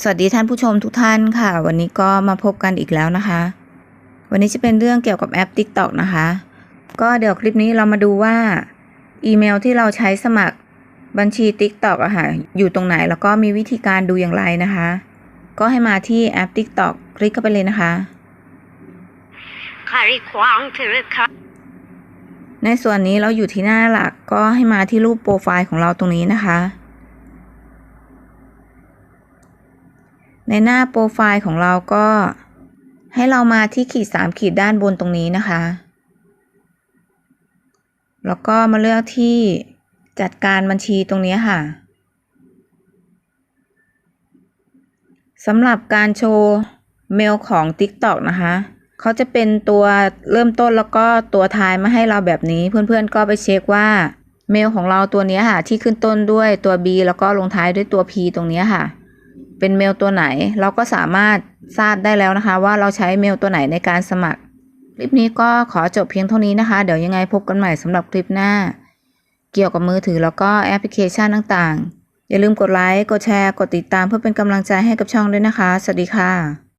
สวัสดีท่านผู้ชมทุกท่านค่ะ วันนี้ก็มาพบกันอีกแล้วนะคะ วันนี้จะเป็นเรื่องเกี่ยวกับแอป TikTok นะคะ ก็เดี๋ยวคลิปนี้เรามาดูว่า อีเมลที่เราใช้สมัครบัญชี TikTok อะค่ะ อยู่ตรงไหนแล้วก็มีวิธีการดูอย่างไรนะคะ ก็ให้มาที่แอป TikTok คลิกเข้าไปเลยนะคะคาริควางถือค่ะในส่วนนี้เราอยู่ที่หน้าหลักก็ให้มาที่รูปโปรไฟล์ของเราตรงนี้นะคะ ในหน้าโปรไฟล์ของเราก็ ให้เรามาที่ขีดสามขีดด้านบนตรงนี้นะคะ แล้วก็มาเลือกที่จัดการบัญชีตรงนี้ค่ะสำหรับการโชว์เมลของ TikTok นะคะ เขาจะเป็นตัวเริ่มต้นแล้วก็ตัวท้ายมาให้เราแบบนี้ เพื่อนๆก็ไปเช็คว่าเมลของเราตัวนี้ค่ะ ที่ขึ้นต้นด้วยตัว B แล้วก็ลงท้ายด้วยตัว P ตรงนี้ค่ะ เป็นเมลตัวไหน เราก็สามารถทราบได้แล้วนะคะ ว่าเราใช้เมลตัวไหนในการสมัคร คลิปนี้ก็ขอจบเพียงเท่านี้นะคะ เดี๋ยวยังไงพบกันใหม่สำหรับคลิปหน้า เกี่ยวกับมือถือแล้วก็แอปพลิเคชันต่างๆ อย่าลืมกดไลค์ กดแชร์ กดติดตามเพื่อเป็นกำลังใจให้กับช่องด้วยนะคะ สวัสดีค่ะ